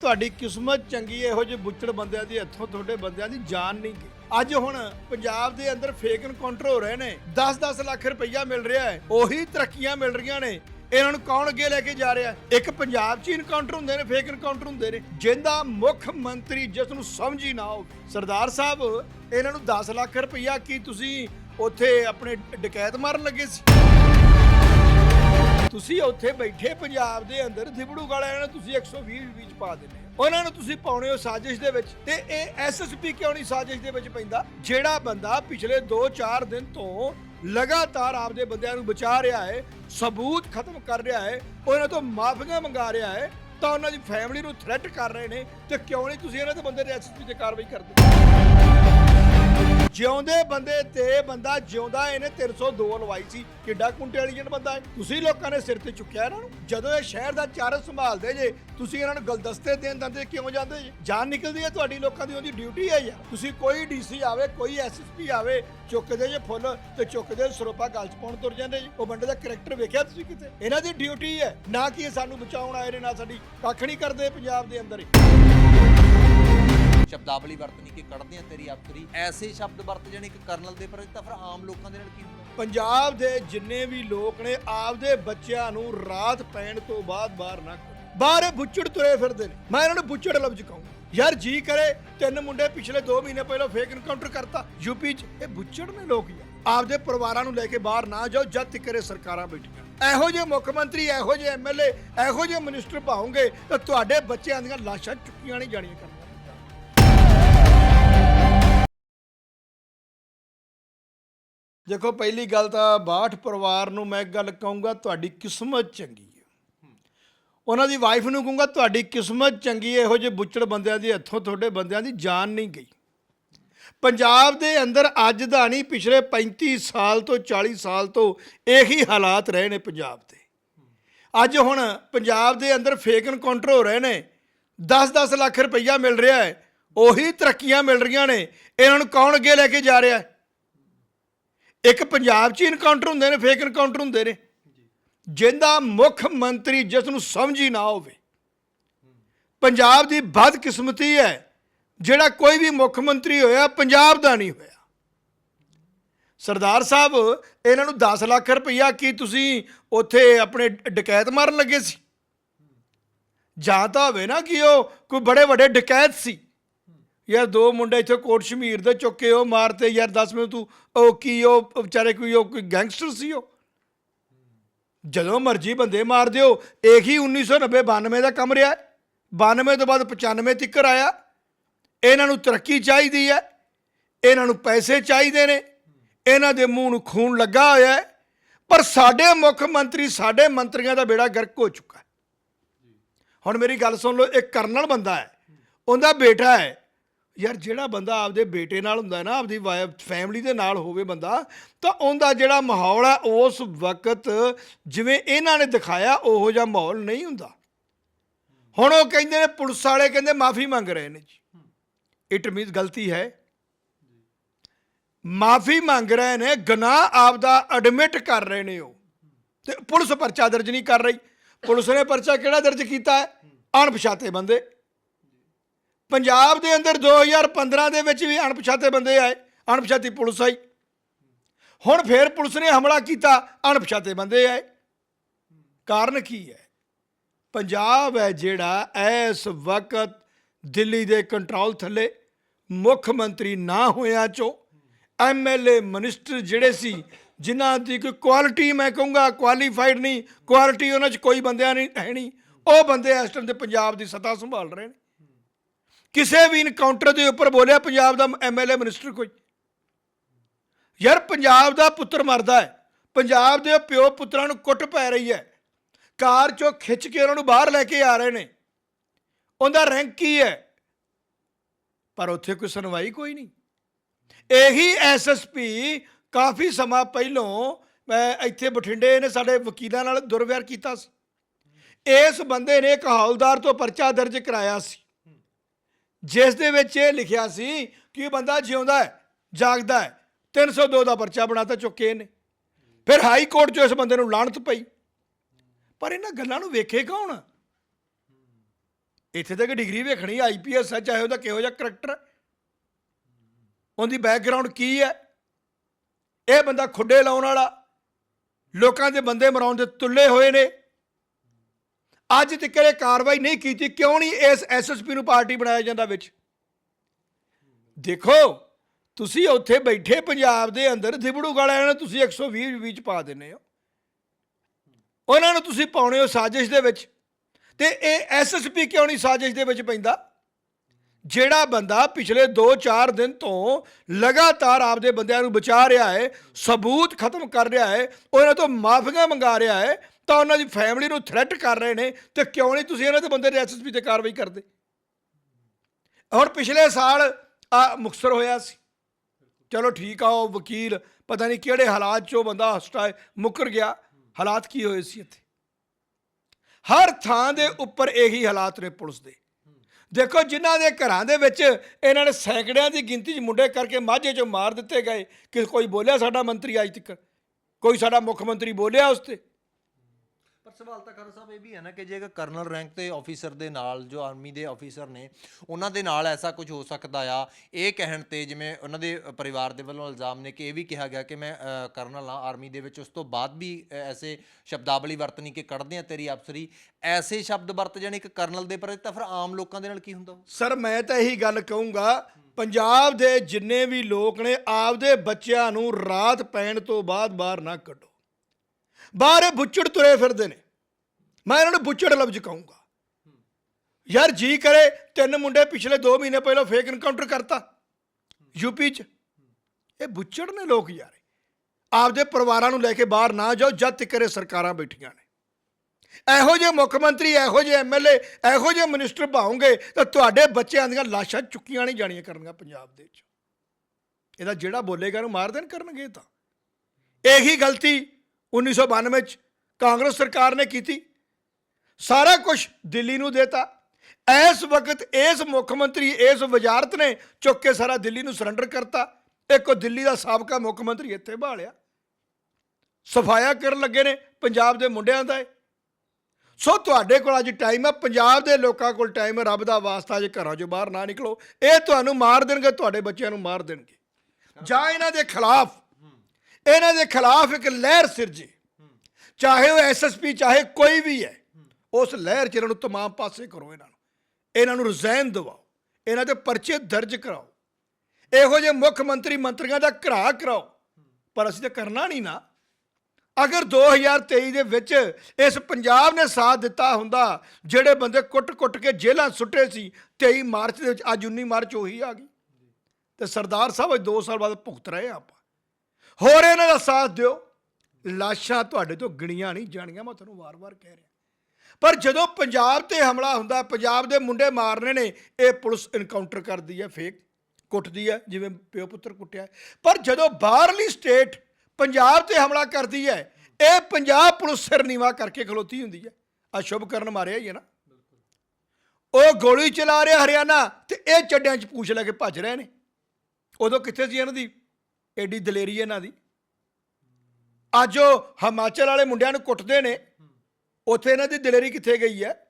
ਤੁਹਾਡੀ ਕਿਸਮਤ ਚੰਗੀ ਹੈ, ਇਹੋ ਜਿਹੇ ਬੁੱਚੜ ਬੰਦਿਆਂ ਦੀ ਇੱਥੋਂ ਤੁਹਾਡੇ ਬੰਦਿਆਂ ਦੀ ਜਾਨ ਨਹੀਂ ਗਈ ਅੱਜ ਹੁਣ ਪੰਜਾਬ ਦੇ ਅੰਦਰ ਫੇਕ ਐਨਕਾਊਂਟਰ ਹੋ ਰਹੇ ਨੇ। 10-10 ਲੱਖ ਰੁਪਈਆ ਮਿਲ ਰਿਹਾ ਹੈ ਉਹੀ ਤਰੱਕੀਆਂ ਮਿਲ ਰਹੀਆਂ ਨੇ। ਇਹਨਾਂ ਨੂੰ ਕੌਣ ਅੱਗੇ ਲੈ ਕੇ ਜਾ ਰਿਹਾ ਇੱਕ ਪੰਜਾਬ 'ਚ ਇਨਕਾਊਂਟਰ ਹੁੰਦੇ ਨੇ ਫੇਕ ਇਨਕਾਊਂਟਰ ਹੁੰਦੇ ਨੇ। ਜਿੰਦਾ ਮੁੱਖ ਮੰਤਰੀ ਜਿਸ ਨੂੰ ਸਮਝ ਹੀ ਨਾ ਹੋਵੇ। ਸਰਦਾਰ ਸਾਹਿਬ ਇਹਨਾਂ ਨੂੰ 10 ਲੱਖ ਰੁਪਈਆ ਕੀ ਤੁਸੀਂ ਉੱਥੇ ਆਪਣੇ ਡਕੈਤ ਮਾਰਨ ਲੱਗੇ ਸੀ? ਤੁਸੀਂ ਉੱਥੇ ਬੈਠੇ ਪੰਜਾਬ ਦੇ ਅੰਦਰ ਦਿਬੜੂ ਵਾਲਿਆਂ ਨੂੰ ਤੁਸੀਂ 120 ਵਿੱਚ ਪਾ ਦਿੰਦੇ ਉਹਨਾਂ ਨੂੰ ਤੁਸੀਂ ਪਾਉਣੇ ਹੋ ਸਾਜ਼ਿਸ਼ ਦੇ ਵਿੱਚ। ਤੇ ਇਹ ਐਸਐਸਪੀ ਕਿਉਂ ਨਹੀਂ ਸਾਜ਼ਿਸ਼ ਦੇ ਵਿੱਚ ਪੈਂਦਾ? ਜਿਹੜਾ ਬੰਦਾ ਪਿਛਲੇ 2-4 ਦਿਨ ਤੋਂ ਲਗਾਤਾਰ ਆਪਦੇ ਬੰਦਿਆਂ ਨੂੰ ਬਚਾ ਰਿਹਾ ਹੈ, ਸਬੂਤ ਖਤਮ ਕਰ ਰਿਹਾ ਹੈ ਉਹਨਾਂ ਤੋਂ ਮਾਫੀਆਂ ਮੰਗਾ ਰਿਹਾ ਹੈ, ਤਾਂ ਉਹਨਾਂ ਦੀ ਫੈਮਿਲੀ ਨੂੰ ਥ੍ਰੈਟ ਕਰ ਰਹੇ ਨੇ ਤੇ ਕਿਉਂ ਨਹੀਂ ਤੁਸੀਂ ਇਹਨਾਂ ਦੇ ਬੰਦੇ ਦੇ ਐਸਐਸਪੀ ਤੇ ਕਾਰਵਾਈ ਕਰਦੇ? ਜਿਉਂਦੇ ਬੰਦੇ ਤੇ ਬੰਦਾ ਜਿਉਂਦਾ, ਇਹਨੇ 302 ਲਵਾਈ ਸੀ। ਕਿੱਡਾ ਕੁੰਟੈਲੀਜੈਂਟ ਬੰਦਾ ਹੈ। ਤੁਸੀਂ ਲੋਕਾਂ ਨੇ ਸਿਰ ਤੇ ਚੁੱਕਿਆ ਇਹਨਾਂ ਨੂੰ? ਜਦੋਂ ਇਹ ਸ਼ਹਿਰ ਦਾ ਚਾਰਜ ਸੰਭਾਲਦੇ ਜੇ, ਤੁਸੀਂ ਇਹਨਾਂ ਨੂੰ ਗਲਦਸਤੇ ਦੇਣ ਦਿੰਦੇ ਕਿਉਂ ਜਾਂਦੇ ਜੇ? ਜਾਨ ਨਿਕਲਦੀ ਹੈ ਤੁਹਾਡੀ ਲੋਕਾਂ ਦੀ, ਉਹਦੀ ਡਿਊਟੀ ਹੈ ਯਾਰ ਤੁਸੀਂ ਕੋਈ ਡੀਸੀ ਆਵੇ, ਕੋਈ ਐਸਐਸਪੀ ਆਵੇ, ਚੁੱਕਦੇ ਜੇ ਫੁੱਲ ਤੇ ਚੁੱਕਦੇ ਸਰੋਪਾ ਗਲ ਚ ਪਾਉਣ ਤੁਰ ਜਾਂਦੇ ਜੀ। ਉਹ ਬੰਦੇ ਦਾ ਕੈਰੈਕਟਰ ਵੇਖਿਆ ਤੁਸੀਂ ਕਿਤੇ? ਇਹਨਾਂ ਦੀ ਡਿਊਟੀ ਹੈ। ਨਾ ਕਿ ਇਹ ਸਾਨੂੰ ਬਚਾਉਣ ਆਏ ਨੇ, ਨਾ ਸਾਡੀ, ਕੱਖ ਨਹੀਂ ਕਰਦੇ ਪੰਜਾਬ ਦੇ ਅੰਦਰ ਹੀ। ਸ਼ਬਦਾਵਲੀ ਵਰਤਣੀ ਕਿ ਕੱਢਦੇ ਆ ਤੇਰੀ ਅਫਸਰੀ ਐਸੇ ਸ਼ਬਦ ਵਰਤ ਜਾਣੇ ਕਿ ਕਰਨਲ ਦੇ ਪਰ ਤਾਂ ਫਿਰ ਆਮ ਲੋਕਾਂ ਦੇ ਨਾਲ ਕੀ ਹੁੰਦਾ? ਪੰਜਾਬ ਦੇ ਜਿੰਨੇ ਵੀ ਲੋਕ ਨੇ, ਆਪਦੇ ਬੱਚਿਆਂ ਨੂੰ ਰਾਤ ਪੈਣ ਤੋਂ ਬਾਅਦ ਬਾਹਰ ਨਾ ਬਾਹਰ ਬੁੱਚੜ ਤੁਰੇ ਫਿਰਦੇ ਨੇ। ਮੈਂ ਇਹਨਾਂ ਨੂੰ ਬੁੱਚੜ ਲਫ਼ਜ਼ ਕਹੂੰਗਾ। ਯਾਰ ਜੀ ਕਰੇ, ਤਿੰਨ ਮੁੰਡੇ ਪਿਛਲੇ 2 ਮਹੀਨੇ ਪਹਿਲਾਂ ਫੇਕ ਇਨਕਾਊਂਟਰ ਕਰਤਾ। ਯੂਪੀ 'ਚ ਇਹ ਬੁੱਚੜ ਨੇ ਲੋਕ ਯਾਰ। ਆਪਦੇ ਪਰਿਵਾਰਾਂ ਨੂੰ ਲੈ ਕੇ ਬਾਹਰ ਨਾ ਜਾਓ, ਜਦ ਤੱਕ ਇਹ ਸਰਕਾਰਾਂ ਬੈਠੀਆਂ। ਇਹੋ ਜਿਹੇ ਮੁੱਖ ਮੰਤਰੀ, ਇਹੋ ਜਿਹੇ ਐਮਐਲਏ ਇਹੋ ਜਿਹੇ ਮਿਨਿਸਟਰ ਭਾਉਂਗੇ ਤਾਂ ਤੁਹਾਡੇ ਬੱਚਿਆਂ ਦੀਆਂ ਲਾਸ਼ਾਂ ਚੁੱਕੀਆਂ ਨਹੀਂ ਜਾਣੀਆਂ ਦੇਖੋ, ਪਹਿਲੀ ਗੱਲ ਤਾਂ ਬਾਠ ਪਰਿਵਾਰ ਨੂੰ ਮੈਂ ਇੱਕ ਗੱਲ ਕਹੂੰਗਾ, ਤੁਹਾਡੀ ਕਿਸਮਤ ਚੰਗੀ ਹੈ। ਉਹਨਾਂ ਦੀ ਵਾਈਫ ਨੂੰ ਕਹੂੰਗਾ, ਤੁਹਾਡੀ ਕਿਸਮਤ ਚੰਗੀ ਹੈ, ਇਹੋ ਜਿਹੇ ਬੁੱਚੜ ਬੰਦਿਆਂ ਦੀ ਹੱਥੋਂ ਤੁਹਾਡੇ ਬੰਦਿਆਂ ਦੀ ਜਾਨ ਨਹੀਂ ਗਈ। ਪੰਜਾਬ ਦੇ ਅੰਦਰ ਅੱਜ ਦਾ ਨਹੀਂ, ਪਿਛਲੇ 35 ਸਾਲ ਤੋਂ 40 ਸਾਲ ਤੋਂ ਇਹੀ ਹਾਲਾਤ ਰਹੇ ਨੇ ਪੰਜਾਬ ਦੇ। ਅੱਜ ਹੁਣ ਪੰਜਾਬ ਦੇ ਅੰਦਰ ਫੇਕ ਐਨਕਾਊਂਟਰ ਹੋ ਰਹੇ ਨੇ 10-10 ਲੱਖ ਰੁਪਈਆ ਮਿਲ ਰਿਹਾ ਹੈ, ਉਹੀ ਤਰੱਕੀਆਂ ਮਿਲ ਰਹੀਆਂ ਨੇ, ਇਹਨਾਂ ਨੂੰ ਕੌਣ ਅੱਗੇ ਲੈ ਕੇ ਜਾ ਰਿਹਾ ਹੈ? ਇੱਕ ਪੰਜਾਬ 'ਚ ਇਨਕਾਊਂਟਰ ਹੁੰਦੇ ਨੇ ਫੇਕ ਇਨਕਾਊਂਟਰ ਹੁੰਦੇ ਨੇ। ਜਿਹਦਾ ਮੁੱਖ ਮੰਤਰੀ ਜਿਸ ਨੂੰ ਸਮਝ ਹੀ ਨਾ ਹੋਵੇ। ਪੰਜਾਬ ਦੀ ਬਦਕਿਸਮਤੀ ਹੈ, ਜਿਹੜਾ ਕੋਈ ਵੀ ਮੁੱਖ ਮੰਤਰੀ ਹੋਇਆ, ਪੰਜਾਬ ਦਾ ਨਹੀਂ ਹੋਇਆ। ਸਰਦਾਰ ਸਾਹਿਬ, ਇਹਨਾਂ ਨੂੰ 10 ਲੱਖ ਰੁਪਈਆ ਕੀ ਤੁਸੀਂ ਉੱਥੇ ਆਪਣੇ ਡਕੈਤ ਮਾਰਨ ਲੱਗੇ ਸੀ? ਜਾਂ ਤਾਂ ਹੋਵੇ ਨਾ ਕਿ ਉਹ ਕੋਈ ਬੜੇ ਵੱਡੇ ਡਕੈਤ ਸੀ। ਯਾਰ ਦੋ ਮੁੰਡੇ ਇੱਥੇ ਕੋਟ ਸ਼ਮੀਰ ਦੇ ਚੁੱਕੇ ਉਹ ਮਾਰਤੇ ਯਾਰ ਦੱਸ ਮੈਨੂੰ ਤੂੰ, ਉਹ ਕੀ ਉਹ ਵਿਚਾਰੇ ਕੋਈ ਉਹ ਕੋਈ ਗੈਂਗਸਟਰ ਸੀ ਉਹ? ਜਦੋਂ ਮਰਜ਼ੀ ਬੰਦੇ ਮਾਰ ਦਿਓ, ਇਹੀ 1990 92 ਦਾ ਕੰਮ ਰਿਹਾ ਹੈ। 92 ਤੋਂ ਬਾਅਦ 95 ਤੱਕਰ ਆਇਆ। ਇਹਨਾਂ ਨੂੰ ਤਰੱਕੀ ਚਾਹੀਦੀ ਹੈ। ਇਹਨਾਂ ਨੂੰ ਪੈਸੇ ਚਾਹੀਦੇ ਨੇ। ਇਹਨਾਂ ਦੇ ਮੂੰਹ ਨੂੰ ਖੂਨ ਲੱਗਾ ਹੋਇਆ ਹੈ। ਪਰ ਸਾਡੇ ਮੁੱਖ ਮੰਤਰੀ, ਸਾਡੇ ਮੰਤਰੀਆਂ ਦਾ ਬੇੜਾ ਗਰਕ ਹੋ ਚੁੱਕਾ ਹੁਣ ਮੇਰੀ ਗੱਲ ਸੁਣ ਲਓ, ਇੱਕ ਕਰਨਲ ਬੰਦਾ ਹੈ। ਉਹਦਾ ਬੇਟਾ ਹੈ। ਯਾਰ ਜਿਹੜਾ ਬੰਦਾ ਆਪਦੇ ਬੇਟੇ ਨਾਲ ਹੁੰਦਾ ਨਾ, ਆਪਦੀ ਵਾਈਫ ਫੈਮਿਲੀ ਦੇ ਨਾਲ ਹੋਵੇ ਬੰਦਾ, ਤਾਂ ਉਹਦਾ ਜਿਹੜਾ ਮਾਹੌਲ ਹੈ ਉਸ ਵਕਤ ਜਿਵੇਂ ਇਹਨਾਂ ਨੇ ਦਿਖਾਇਆ, ਉਹੋ ਜਿਹਾ ਮਾਹੌਲ ਨਹੀਂ ਹੁੰਦਾ। ਹੁਣ ਉਹ ਕਹਿੰਦੇ ਨੇ, ਪੁਲਿਸ ਵਾਲੇ ਕਹਿੰਦੇ, ਮਾਫੀ ਮੰਗ ਰਹੇ ਨੇ ਜੀ। ਇਟ ਮੀਨਸ ਗਲਤੀ ਹੈ। ਮਾਫੀ ਮੰਗ ਰਹੇ ਨੇ, ਗੁਨਾਹ ਆਪਦਾ ਐਡਮਿਟ ਕਰ ਰਹੇ ਨੇ ਉਹ। ਤੇ ਪੁਲਿਸ ਪਰਚਾ ਦਰਜ ਨਹੀਂ ਕਰ ਰਹੀ। ਪੁਲਿਸ ਨੇ ਪਰਚਾ ਕਿਹੜਾ ਦਰਜ ਕੀਤਾ? ਹੈ ਅਣਪਛਾਤੇ ਬੰਦੇ। ਪੰਜਾਬ ਦੇ ਅੰਦਰ 2015 ਦੇ ਵਿੱਚ ਵੀ ਅਣਪਛਾਤੇ ਬੰਦੇ ਆਏ, ਅਣਪਛਾਤੀ ਪੁਲਿਸ ਆਈ। ਹੁਣ ਫੇਰ ਪੁਲਿਸ ਨੇ ਹਮਲਾ ਕੀਤਾ, ਅਣਪਛਾਤੇ ਬੰਦੇ ਆਏ। ਕਾਰਨ ਕੀ ਹੈ? ਪੰਜਾਬ ਹੈ ਜਿਹੜਾ ਇਸ ਵਕਤ ਦਿੱਲੀ ਦੇ ਕੰਟਰੋਲ ਥੱਲੇ ਮੁੱਖ ਮੰਤਰੀ ਨਾ ਹੋਇਆ ਚੋ ਐਮਐਲਏ ਮਿਨਿਸਟਰ ਜਿਹੜੇ ਸੀ, ਜਿਨ੍ਹਾਂ ਦੀ ਕੋਈ ਕੁਆਲਿਟੀ ਮੈਂ ਕਹੂੰਗਾ ਕੁਆਲੀਫਾਈਡ ਨਹੀਂ, ਕੁਆਲਿਟੀ ਉਹਨਾਂ 'ਚ ਕੋਈ ਬੰਦਿਆਂ ਨਹੀਂ ਹੈ ਨਹੀਂ। ਉਹ ਬੰਦੇ ਇਸ ਟਾਈਮ ਤੇ ਪੰਜਾਬ ਦੀ ਸੱਤਾ ਸੰਭਾਲ ਰਹੇ ਨੇ। ਕਿਸੇ ਵੀ ਇਨਕਾਊਂਟਰ ਦੇ ਉੱਪਰ ਬੋਲਿਆ, ਪੰਜਾਬ ਦਾ ਐਮਐਲਏ ਮਿਨਿਸਟਰ ਕੋਈ। ਯਾਰ, ਪੰਜਾਬ ਦਾ ਪੁੱਤਰ ਮਰਦਾ ਹੈ। ਪੰਜਾਬ ਦੇ ਪਿਓ ਪੁੱਤਰਾਂ ਨੂੰ ਕੁੱਟ ਪੈ ਰਹੀ ਹੈ। ਕਾਰ ਚੋਂ ਖਿੱਚ ਕੇ ਉਹਨਾਂ ਨੂੰ ਬਾਹਰ ਲੈ ਕੇ ਆ ਰਹੇ ਨੇ। ਉਹਦਾ ਰੈਂਕ ਕੀ ਹੈ? ਪਰ ਉੱਥੇ ਕੋਈ ਸੁਣਵਾਈ ਕੋਈ ਨਹੀਂ। ਇਹੀ ਐਸਐਸਪੀ ਕਾਫੀ ਸਮਾਂ ਪਹਿਲੋਂ ਮੈਂ ਇੱਥੇ ਬਠਿੰਡੇ ਨੇ ਸਾਡੇ ਵਕੀਲਾਂ ਨਾਲ ਦੁਰਵਿਹਾਰ ਕੀਤਾ ਸੀ। ਇਸ ਬੰਦੇ ਨੇ ਇੱਕ ਹੌਲਦਾਰ ਤੋਂ ਪਰਚਾ ਦਰਜ ਕਰਾਇਆ ਸੀ। ਜਿਸ ਦੇ ਵਿੱਚ ਇਹ ਲਿਖਿਆ ਸੀ ਕਿ ਇਹ ਬੰਦਾ ਜਿਉਂਦਾ ਹੈ, ਜਾਗਦਾ ਹੈ 302 ਦਾ ਪਰਚਾ ਬਣਾਤਾ ਚੁੱਕੇ ਨੇ ਫਿਰ ਹਾਈ ਕੋਰਟ 'ਚ ਇਸ ਬੰਦੇ ਨੂੰ ਲਾਹਣਤ ਪਈ। ਪਰ ਇਹਨਾਂ ਗੱਲਾਂ ਨੂੰ ਵੇਖੇ ਕੌਣ? ਇੱਥੇ ਤੱਕ ਡਿਗਰੀ ਵੇਖਣੀ ਆਈਪੀਐਸ ਹੈ, ਚਾਹੇ ਉਹਦਾ ਕਿਹੋ ਜਿਹਾ ਕਰੈਕਟਰ ਉਹਦੀ ਬੈਕਗ੍ਰਾਉਂਡ ਕੀ ਹੈ? ਇਹ ਬੰਦਾ ਖੁੱਡੇ ਲਾਉਣ ਵਾਲਾ, ਲੋਕਾਂ ਦੇ ਬੰਦੇ ਮਰਾਉਣ ਦੇ ਤੁੱਲੇ ਹੋਏ ਨੇ। ਅੱਜ ਤੱਕ ਇਹ ਕਾਰਵਾਈ ਨਹੀਂ ਕੀਤੀ, ਕਿਉਂ ਨਹੀਂ ਇਸ ਐਸਐਸਪੀ ਨੂੰ ਪਾਰਟੀ ਬਣਾਇਆ ਜਾਂਦਾ ਵਿੱਚ? ਦੇਖੋ, ਤੁਸੀਂ ਉੱਥੇ ਬੈਠੇ ਪੰਜਾਬ ਦੇ ਅੰਦਰ ਥਿਬੜੂ ਵਾਲਿਆਂ ਨੂੰ ਤੁਸੀਂ 120 ਵਿੱਚ ਪਾ ਦਿੰਦੇ ਹੋ। ਉਹਨਾਂ ਨੂੰ ਤੁਸੀਂ ਪਾਉਣੇ ਹੋ ਸਾਜ਼ਿਸ਼ ਦੇ ਵਿੱਚ। ਤੇ ਇਹ ਐਸਐਸਪੀ ਕਿਉਂ ਨਹੀਂ ਸਾਜ਼ਿਸ਼ ਦੇ ਵਿੱਚ ਪੈਂਦਾ? ਜਿਹੜਾ ਬੰਦਾ ਪਿਛਲੇ 2-4 ਦਿਨ ਤੋਂ ਲਗਾਤਾਰ ਆਪਦੇ ਬੰਦਿਆਂ ਨੂੰ ਬਚਾ ਰਿਹਾ ਹੈ, ਸਬੂਤ ਖਤਮ ਕਰ ਰਿਹਾ ਹੈ, ਉਹਨਾਂ ਤੋਂ ਮਾਫੀਆਂ ਮੰਗਾ ਰਿਹਾ ਹੈ ਤਾਂ ਉਹਨਾਂ ਦੀ ਫੈਮਿਲੀ ਨੂੰ ਥ੍ਰੈਟ ਕਰ ਰਹੇ ਨੇ ਤੇ ਕਿਉਂ ਨਹੀਂ ਤੁਸੀਂ ਇਹਨਾਂ ਦੇ ਬੰਦੇ ਦੇ ਐਸਐਸਪੀ ਤੇ ਕਾਰਵਾਈ ਕਰਦੇ? ਹੁਣ ਪਿਛਲੇ ਸਾਲ ਆ ਮੁਕਸਰ ਹੋਇਆ ਸੀ। ਚਲੋ ਠੀਕ ਆ, ਉਹ ਵਕੀਲ, ਪਤਾ ਨਹੀਂ ਕਿਹੜੇ ਹਾਲਾਤ 'ਚ ਉਹ ਬੰਦਾ ਹਸਟਾ ਮੁੱਕਰ ਗਿਆ। ਹਾਲਾਤ ਕੀ ਹੋਏ ਸੀ ਇੱਥੇ? ਹਰ ਥਾਂ ਦੇ ਉੱਪਰ ਇਹੀ ਹਾਲਾਤ ਨੇ ਪੁਲਿਸ ਦੇ। ਦੇਖੋ ਜਿਨ੍ਹਾਂ ਦੇ ਘਰਾਂ ਦੇ ਵਿੱਚ ਇਹਨਾਂ ਨੇ ਸੈਂਕੜਿਆਂ ਦੀ ਗਿਣਤੀ 'ਚ ਮੁੰਡੇ ਕਰਕੇ ਮਾਝੇ 'ਚੋਂ ਮਾਰ ਦਿੱਤੇ ਗਏ। ਕਿ ਕੋਈ ਬੋਲਿਆ ਸਾਡਾ ਮੰਤਰੀ ਅੱਜ ਤੱਕ? ਕੋਈ ਸਾਡਾ ਮੁੱਖ ਮੰਤਰੀ ਬੋਲਿਆ ਉਸ ਤੇ? ਸਵਾਲ ਤਾਂ ਖਰ ਸਾਹਿਬ ਇਹ ਵੀ ਹੈ ਨਾ ਕਿ ਜੇ ਕਰਨਲ ਰੈਂਕ ਤੇ ਆਫੀਸਰ ਦੇ ਨਾਲ, ਜੋ ਆਰਮੀ ਦੇ ਆਫੀਸਰ ਨੇ, ਉਹਨਾਂ ਦੇ ਨਾਲ ਐਸਾ ਕੁਝ ਹੋ ਸਕਦਾ ਆ? ਇਹ ਕਹਿਣ ਤੇ ਜਿਵੇਂ ਉਹਨਾਂ ਦੇ ਪਰਿਵਾਰ ਦੇ ਵੱਲੋਂ ਇਲਜ਼ਾਮ ਨੇ ਕਿ ਇਹ ਵੀ ਕਿਹਾ ਗਿਆ ਕਿ ਮੈਂ ਕਰਨਲ ਹਾਂ ਆਰਮੀ ਦੇ ਵਿੱਚ ਉਸ ਤੋਂ ਬਾਅਦ ਵੀ ਐਸੇ ਸ਼ਬਦਾਵਲੀ ਵਰਤਣੀ ਕਿ ਕੱਢਦੇ ਆ ਤੇਰੀ ਅਫਸਰੀ ਐਸੇ ਸ਼ਬਦ ਵਰਤ ਜਾਣੇ ਇੱਕ ਕਰਨਲ ਦੇ ਪ੍ਰਤੀ ਤਾਂ ਫਿਰ ਆਮ ਲੋਕਾਂ ਦੇ ਨਾਲ ਕੀ ਹੁੰਦਾ? ਸਰ, ਮੈਂ ਤਾਂ ਇਹੀ ਗੱਲ ਕਹੂੰਗਾ, ਪੰਜਾਬ ਦੇ ਜਿੰਨੇ ਵੀ ਲੋਕ ਨੇ, ਆਪਦੇ ਬੱਚਿਆਂ ਨੂੰ ਰਾਤ ਪੈਣ ਤੋਂ ਬਾਅਦ ਬਾਹਰ ਨਾ ਕੱਢੋ। ਬਾਹਰ ਇਹ ਬੁੱਚੜ ਤੁਰੇ ਫਿਰਦੇ ਨੇ। ਮੈਂ ਇਹਨਾਂ ਨੂੰ ਬੁੱਚੜ ਲਫ਼ਜ਼ ਕਹੂੰਗਾ। ਯਾਰ ਜੀ ਕਰੇ, ਤਿੰਨ ਮੁੰਡੇ ਪਿਛਲੇ 2 ਮਹੀਨੇ ਪਹਿਲਾਂ ਫੇਕ ਇਨਕਾਊਂਟਰ ਕਰਤਾ ਯੂਪੀ 'ਚ। ਇਹ ਬੁੱਚੜ ਨੇ ਲੋਕ ਯਾਰ। ਆਪਦੇ ਪਰਿਵਾਰਾਂ ਨੂੰ ਲੈ ਕੇ ਬਾਹਰ ਨਾ ਜਾਓ, ਜਦ ਤੱਕ ਇਹ ਸਰਕਾਰਾਂ ਬੈਠੀਆਂ ਨੇ। ਇਹੋ ਜਿਹੇ ਮੁੱਖ ਮੰਤਰੀ, ਇਹੋ ਜਿਹੇ ਐਮਐਲਏ ਇਹੋ ਜਿਹੇ ਮਿਨਿਸਟਰ ਪਾਉਂਗੇ ਤਾਂ ਤੁਹਾਡੇ ਬੱਚਿਆਂ ਦੀਆਂ ਲਾਸ਼ਾਂ ਚੁੱਕੀਆਂ ਨਹੀਂ ਜਾਣੀਆਂ ਕਰਨਗੀਆਂ ਪੰਜਾਬ ਦੇ ਵਿੱਚ। ਇਹਦਾ ਜਿਹੜਾ ਬੋਲੇਗਾ ਨੂੰ ਮਾਰ ਦੇਣ ਕਰਨਗੇ ਤਾਂ। ਇਹੀ ਗਲਤੀ 1992 ਚ ਕਾਂਗਰਸ ਸਰਕਾਰ ਨੇ ਕੀਤੀ। ਸਾਰਾ ਕੁਝ ਦਿੱਲੀ ਨੂੰ ਦੇਤਾ। ਇਸ ਵਕਤ ਇਸ ਮੁੱਖ ਮੰਤਰੀ, ਇਸ ਵਜ਼ਾਰਤ ਨੇ ਚੁੱਕ ਕੇ ਸਾਰਾ ਦਿੱਲੀ ਨੂੰ ਸਰੈਂਡਰ ਕਰਤਾ। ਇੱਕ ਉਹ ਦਿੱਲੀ ਦਾ ਸਾਬਕਾ ਮੁੱਖ ਮੰਤਰੀ ਇੱਥੇ ਭਾਲਿਆ। ਸਫਾਇਆ ਕਰਨ ਲੱਗੇ ਨੇ ਪੰਜਾਬ ਦੇ ਮੁੰਡਿਆਂ ਦਾ ਇਹ। ਸੋ ਤੁਹਾਡੇ ਕੋਲ ਅੱਜ ਟਾਈਮ ਹੈ ਪੰਜਾਬ ਦੇ ਲੋਕਾਂ ਕੋਲ ਟਾਈਮ ਹੈ ਰੱਬ ਦਾ ਵਾਸਤਾ ਜੇ ਘਰਾਂ ਚੋਂ ਬਾਹਰ ਨਾ ਨਿਕਲੋ। ਇਹ ਤੁਹਾਨੂੰ ਮਾਰ ਦੇਣਗੇ, ਤੁਹਾਡੇ ਬੱਚਿਆਂ ਨੂੰ ਮਾਰ ਦੇਣਗੇ। ਜਾਂ ਇਹਨਾਂ ਦੇ ਖਿਲਾਫ, ਇਹਨਾਂ ਦੇ ਖਿਲਾਫ ਇੱਕ ਲਹਿਰ ਸਿਰਜੇ। ਚਾਹੇ ਉਹ ਐਸਐਸਪੀ ਚਾਹੇ ਕੋਈ ਵੀ ਹੈ। ਉਸ ਲਹਿਰ 'ਚ ਇਹਨਾਂ ਨੂੰ ਤਮਾਮ ਪਾਸੇ ਕਰੋ ਇਹਨਾਂ ਨੂੰ। ਇਹਨਾਂ ਨੂੰ ਰਿਜ਼ਾਈਨ ਦਿਵਾਓ। ਇਹਨਾਂ ਦੇ ਪਰਚੇ ਦਰਜ ਕਰਾਓ। ਇਹੋ ਜਿਹੇ ਮੁੱਖ ਮੰਤਰੀ ਮੰਤਰੀਆਂ ਦਾ ਘਰਾ ਕਰਾਓ। ਪਰ ਅਸੀਂ ਤਾਂ ਕਰਨਾ ਨਹੀਂ ਨਾ। ਅਗਰ 2023 ਦੇ ਵਿੱਚ ਇਸ ਪੰਜਾਬ ਨੇ ਸਾਥ ਦਿੱਤਾ ਹੁੰਦਾ, ਜਿਹੜੇ ਬੰਦੇ ਕੁੱਟ-ਕੁੱਟ ਕੇ ਜੇਲ੍ਹਾਂ ਸੁੱਟੇ ਸੀ 23 ਮਾਰਚ ਦੇ ਵਿੱਚ, ਅੱਜ 19 ਮਾਰਚ ਉਹੀ ਆ ਗਈ। ਤੇ ਸਰਦਾਰ ਸਾਹਿਬ ਅੱਜ 2 ਸਾਲ ਬਾਅਦ ਭੁਗਤ ਰਹੇ ਆਪਾਂ। ਹੋਰ ਇਹਨਾਂ ਦਾ ਸਾਥ ਦਿਓ। ਲਾਸ਼ਾਂ ਤੁਹਾਡੇ ਤੋਂ ਗਿਣੀਆਂ ਨਹੀਂ ਜਾਣੀਆਂ, ਮੈਂ ਤੁਹਾਨੂੰ ਵਾਰ-ਵਾਰ ਕਹਿ ਰਿਹਾ। ਪਰ ਜਦੋਂ ਪੰਜਾਬ ਤੇ ਹਮਲਾ ਹੁੰਦਾ, ਪੰਜਾਬ ਦੇ ਮੁੰਡੇ ਮਾਰਨੇ ਨੇ, ਇਹ ਪੁਲਿਸ ਇਨਕਾਊਂਟਰ ਕਰਦੀ ਹੈ ਫੇਕ ਕੁੱਟਦੀ ਹੈ, ਜਿਵੇਂ ਪਿਓ ਪੁੱਤਰ ਕੁੱਟਿਆ। ਪਰ ਜਦੋਂ ਬਾਹਰਲੀ ਸਟੇਟ ਪੰਜਾਬ ਤੇ ਹਮਲਾ ਕਰਦੀ ਹੈ, ਇਹ ਪੰਜਾਬ ਪੁਲਿਸ ਸਿਰ ਨੀਵਾ ਕਰਕੇ ਖਲੋਤੀ ਹੁੰਦੀ ਹੈ। ਆ ਸ਼ੁਭ ਕਰਨ ਮਾਰਿਆ ਹੀ ਹੈ ਨਾ। ਉਹ ਗੋਲੀ ਚਲਾ ਰਿਹਾ ਹਰਿਆਣਾ ਤੇ ਇਹ ਚੱਡਿਆਂ 'ਚ ਪੂਛ ਲੈ ਕੇ ਭੱਜ ਰਹੇ ਨੇ। ਉਦੋਂ ਕਿੱਥੇ ਸੀ ਇਹਨਾਂ ਦੀ? ਐਡੀ ਦਲੇਰੀ ਇਹਨਾਂ ਦੀ। ਅੱਜ ਉਹ ਹਿਮਾਚਲ ਵਾਲੇ ਮੁੰਡਿਆਂ ਨੂੰ ਕੁੱਟਦੇ ਨੇ। ਉੱਥੇ ਇਹਨਾਂ ਦੀ ਦਲੇਰੀ ਕਿੱਥੇ ਗਈ ਹੈ?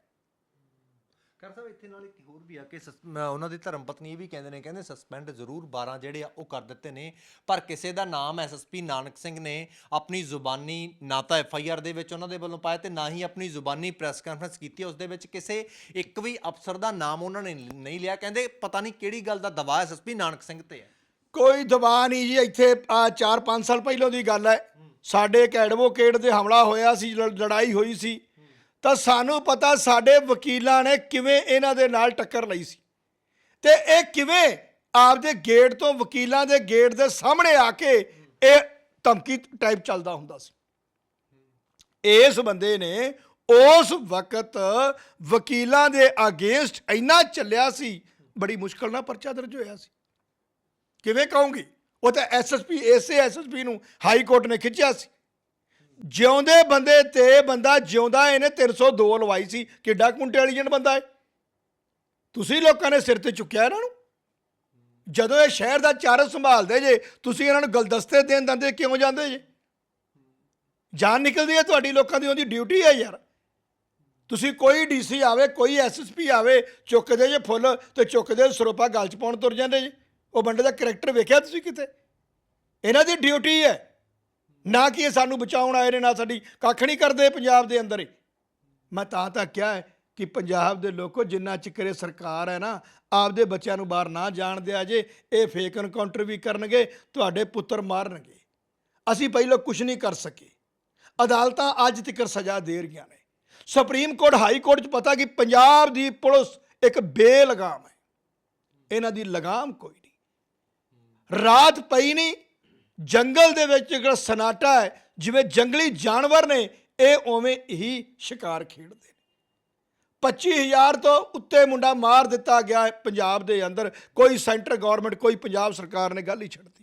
ਕਰ ਸਾਹਿਬ ਇੱਥੇ ਨਾਲ ਇੱਕ ਹੋਰ ਵੀ ਆ ਕਿ ਸਸ- ਉਹਨਾਂ ਦੀ ਧਰਮ ਪਤਨੀ ਇਹ ਵੀ ਕਹਿੰਦੇ ਨੇ ਕਹਿੰਦੇ ਸਸਪੈਂਡ ਜ਼ਰੂਰ 12 ਜਿਹੜੇ ਆ ਉਹ ਕਰ ਦਿੱਤੇ ਨੇ। ਪਰ ਕਿਸੇ ਦਾ ਨਾਮ ਐਸਐਸਪੀ ਨਾਨਕ ਸਿੰਘ ਨੇ ਆਪਣੀ ਜ਼ੁਬਾਨੀ ਨਾ ਤਾਂ ਐਫਆਈਆਰ ਦੇ ਵਿੱਚ ਉਹਨਾਂ ਦੇ ਵੱਲੋਂ ਪਾਇਆ ਤੇ ਨਾ ਹੀ ਆਪਣੀ ਜ਼ੁਬਾਨੀ ਪ੍ਰੈਸ ਕਾਨਫਰੰਸ ਕੀਤੀ ਹੈ। ਉਸ ਦੇ ਵਿੱਚ ਕਿਸੇ ਇੱਕ ਵੀ ਅਫਸਰ ਦਾ ਨਾਮ ਉਹਨਾਂ ਨੇ ਨਹੀਂ ਲਿਆ। ਕਹਿੰਦੇ ਪਤਾ ਨਹੀਂ ਕਿਹੜੀ ਗੱਲ ਦਾ ਦਬਾਅ ਐਸਐਸਪੀ ਨਾਨਕ ਸਿੰਘ ਤੇ ਹੈ। ਕੋਈ ਦਬਾਅ ਨਹੀਂ ਜੀ ਇੱਥੇ ਆ 4-5 ਸਾਲ ਪਹਿਲਾਂ ਦੀ ਗੱਲ ਹੈ। ਸਾਡੇ ਇੱਕ ਐਡਵੋਕੇਟ ਦੇ ਹਮਲਾ ਹੋਇਆ ਸੀ ਲ- ਲੜਾਈ ਹੋਈ ਸੀ। ਤਾਂ ਸਾਨੂੰ ਪਤਾ ਸਾਡੇ ਵਕੀਲਾਂ ਨੇ ਕਿਵੇਂ ਇਹਨਾਂ ਦੇ ਨਾਲ ਟੱਕਰ ਲਈ ਸੀ। ਤੇ ਇਹ ਕਿਵੇਂ ਆਪਦੇ ਗੇਟ ਤੋਂ ਵਕੀਲਾਂ ਦੇ ਗੇਟ ਦੇ ਸਾਹਮਣੇ ਆ ਕੇ ਇਹ ਧਮਕੀ ਟਾਈਪ ਚੱਲਦਾ ਹੁੰਦਾ ਸੀ। ਇਸ ਬੰਦੇ ਨੇ ਉਸ ਵਕਤ ਵਕੀਲਾਂ ਦੇ ਅਗੇਂਸਟ ਇੰਨਾ ਚੱਲਿਆ ਸੀ, ਬੜੀ ਮੁਸ਼ਕਲ ਨਾਲ ਪਰਚਾ ਦਰਜ ਹੋਇਆ ਸੀ। ਕਿਵੇਂ ਕਹੂੰਗੀ? ਉਹ ਤਾਂ ਐਸਐਸਪੀ ਐਸੇ ਐਸਐਸਪੀ ਨੂੰ ਹਾਈ ਕੋਰਟ ਨੇ ਖਿੱਚਿਆ ਸੀ। ਜਿਉਂਦੇ ਬੰਦੇ ਤੇ ਬੰਦਾ ਜਿਉਂਦਾ, ਇਹਨੇ 302 ਲਵਾਈ ਸੀ। ਕਿੱਡਾ ਕੁਇੰਟੈਲੀਜੈਂਟ ਬੰਦਾ ਹੈ ਤੁਸੀਂ ਲੋਕਾਂ ਨੇ ਸਿਰ ਤੇ ਚੁੱਕਿਆ ਇਹਨਾਂ ਨੂੰ? ਜਦੋਂ ਇਹ ਸ਼ਹਿਰ ਦਾ ਚਾਰਜ ਸੰਭਾਲਦੇ ਜੇ, ਤੁਸੀਂ ਇਹਨਾਂ ਨੂੰ ਗਲਦਸਤੇ ਦੇਣ ਦਿੰਦੇ, ਕਿਉਂ ਜਾਂਦੇ ਜੇ? ਜਾਨ ਨਿਕਲਦੀ ਹੈ ਤੁਹਾਡੀ ਲੋਕਾਂ ਦੀ, ਉਹਦੀ ਡਿਊਟੀ ਹੈ ਯਾਰ। ਤੁਸੀਂ ਕੋਈ ਡੀਸੀ ਆਵੇ, ਕੋਈ ਐਸਐਸਪੀ ਆਵੇ, ਚੁੱਕਦੇ ਜੇ ਫੁੱਲ ਤੇ ਚੁੱਕਦੇ ਸਰੋਪਾ ਗਲ ਚ ਪਾਉਣ ਤੁਰ ਜਾਂਦੇ ਜੀ। ਉਹ ਬੰਦੇ ਦਾ ਕਰੈਕਟਰ ਵੇਖਿਆ ਤੁਸੀਂ ਕਿਤੇ? ਇਹਨਾਂ ਦੀ ਡਿਊਟੀ ਹੈ। ਨਾ ਕਿ ਇਹ ਸਾਨੂੰ ਬਚਾਉਣ ਆਏ ਨੇ, ਨਾ ਸਾਡੀ ਕੱਖ ਨਹੀਂ ਕਰਦੇ ਪੰਜਾਬ ਦੇ ਅੰਦਰ ਮੈਂ ਤਾਂ ਤਾਂ ਕਿਹਾ ਹੈ ਕਿ ਪੰਜਾਬ ਦੇ ਲੋਕੋ ਜਿੰਨਾ ਚਿਕਰੇ ਸਰਕਾਰ ਹੈ ਨਾ, ਆਪਦੇ ਬੱਚਿਆਂ ਨੂੰ ਬਾਹਰ ਨਾ ਜਾਣ ਦਿਆ ਜੇ, ਇਹ ਫੇਕ ਐਨਕਾਊਂਟਰ ਵੀ ਕਰਨਗੇ, ਤੁਹਾਡੇ ਪੁੱਤਰ ਮਾਰਨਗੇ। ਅਸੀਂ ਪਹਿਲਾਂ ਕੁਝ ਨਹੀਂ ਕਰ ਸਕੇ। ਅਦਾਲਤਾਂ ਅੱਜ ਤੱਕ ਸਜ਼ਾ ਦੇ ਰਹੀਆਂ ਨੇ। ਸੁਪਰੀਮ ਕੋਰਟ, ਹਾਈ ਕੋਰਟ 'ਚ ਪਤਾ ਕਿ ਪੰਜਾਬ ਦੀ ਪੁਲਿਸ ਇੱਕ ਬੇਲਗਾਮ ਹੈ। ਇਹਨਾਂ ਦੀ ਲਗਾਮ ਕੋਈ ਨਹੀਂ। ਰਾਤ ਪਈ ਨਹੀਂ ਜੰਗਲ ਦੇ ਵਿੱਚ ਜਿਹੜਾ ਸਨਾਟਾ ਹੈ, ਜਿਵੇਂ ਜੰਗਲੀ ਜਾਨਵਰ ਨੇ, ਇਹ ਉਵੇਂ ਹੀ ਸ਼ਿਕਾਰ ਖੇਡਦੇ ਨੇ। 25000 ਤੋਂ ਉੱਤੇ ਮੁੰਡਾ ਮਾਰ ਦਿੱਤਾ ਗਿਆ ਪੰਜਾਬ ਦੇ ਅੰਦਰ। ਕੋਈ ਸੈਂਟਰ ਗਵਰਨਮੈਂਟ, ਕੋਈ ਪੰਜਾਬ ਸਰਕਾਰ ਨੇ ਗੱਲ ਹੀ ਛੱਡਤੀ